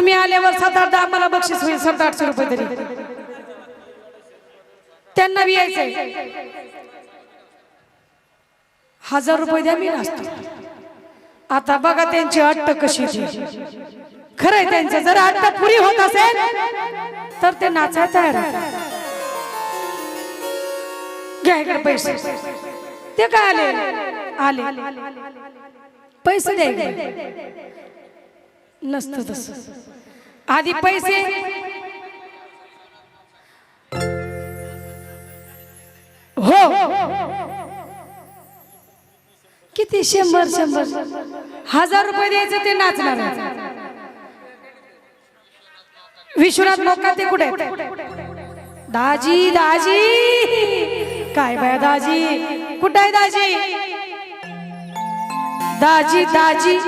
तुम्ही आल्यावर सात आठ दहा मला बक्षीस होईल सात आठशे रुपये तरी. त्यांना बी यायचंय. हजार रुपये द्या मी नसतो आता बघा त्यांची अट्ट कशी खरंय त्यांचं जर अट्ट पुरी होत असेल तर ते नाचायला तयार घ्या इकडे पैसे. ते काय आले? आले. पैसे द्यायचे नसतं तस. आधी पैसे. हो. किती शंभर शंभर. हजार रुपये द्यायचे ते नाचणार विश्वनाथ मोका ते कुठे? दाजी दाजी. काय बाय दाजी? कुठे आहे दाजी? दाजी दाजी.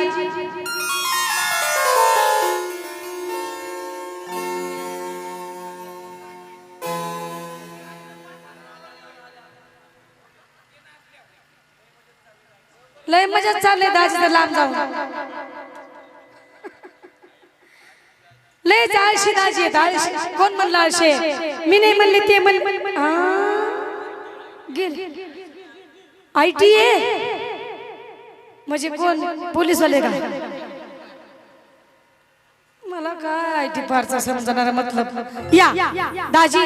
लय मजा चालले दाजी लांब जाऊन. लय आळशी दाजी आहेत आळशी. कोण म्हणलं आळशी मी नाही म्हणली ते म्हणली. आय टी ए म्हणजे कोण? पोलीसवाले का? मला काय आय टी फारचा समजणार मतलब? या. दाजी.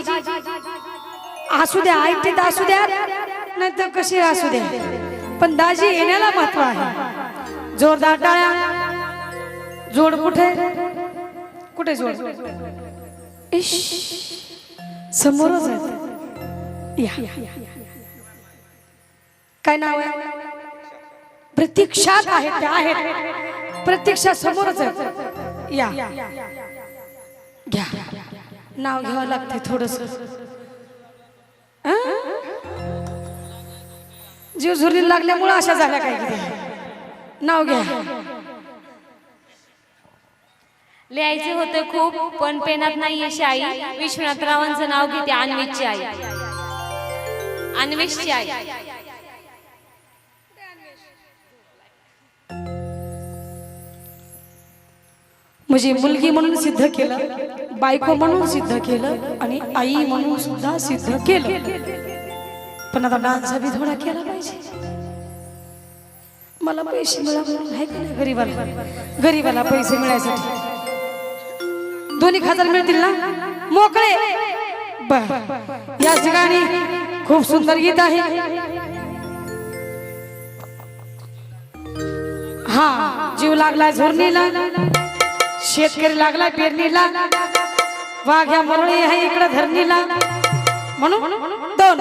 असू द्या आय टी असू द्या. नाही तर कशी असू द्या? पण दाजी येण्याला महत्त्व आहे. जोरदार टाळ्या. जोड कुठे? कुठे जोड? समोरच काय नाव आहे? प्रतीक्षात आहेत त्या आहेत. प्रतीक्षा समोरच आहे या. घ्या. नाव घ्यावं लागते थोडस. जीव झुरली लागल्यामुळे अशा झाल्या काय किती नाव घ्या. लिहायचे होते खूप पण पेनात नाही शाई. विश्वनाथरावांचं नाव घेते अन्वेषची आई. अन्वेषची आई. म्हणजे मुलगी म्हणून सिद्ध केलं बायको म्हणून सिद्ध केलं आणि आई म्हणून सुद्धा सिद्ध केलं. पण आता डान्स बी थोडा केला पाहिजे. मला पैसे मिळाले आहे का नाही गरीबाला? गरीबाला पैसे मिळायसाठी. दोन्ही हजार मिळतील ना? मोकळे? या ठिकाणी खूप सुंदर गीत आहे. हा जीव लागला झोरणीला. शेतकरी लागला पेरणीला. वाघ्या मरळी आहे इकडे धरणीला. म्हणून दोन.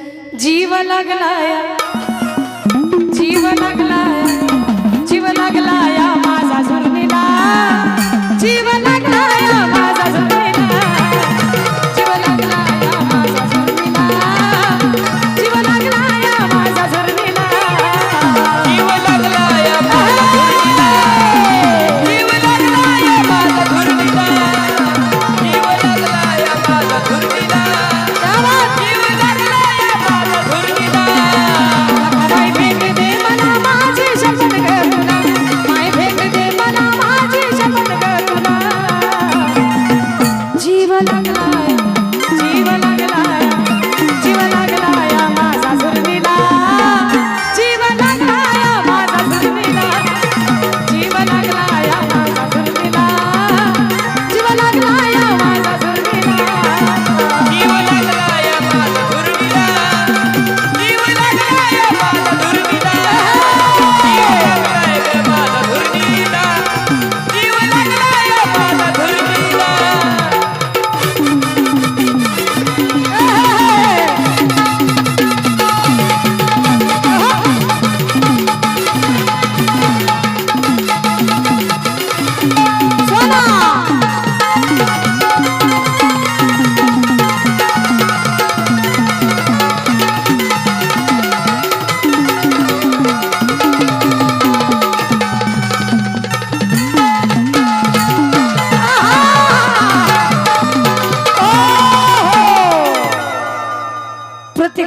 जीव लागलाय जीव लागलाय.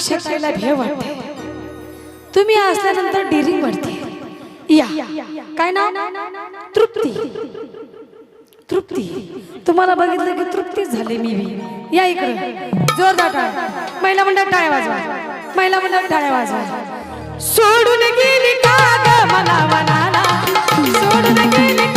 शेकायला भेव वाटते तुम्ही असल्यानंतर डिरिंग वाढते या. काय ना तृप्ती. तृप्ती. तुम्हाला बघितलं की तृप्ती झाली मी. या इकडे. जोरदार टाळ्या महिला मंडळ टाळ्या वाजवा. महिला मंडळ टाळ्या वाजवा. सोडून गेली का ग मला वनाला सोडून गेली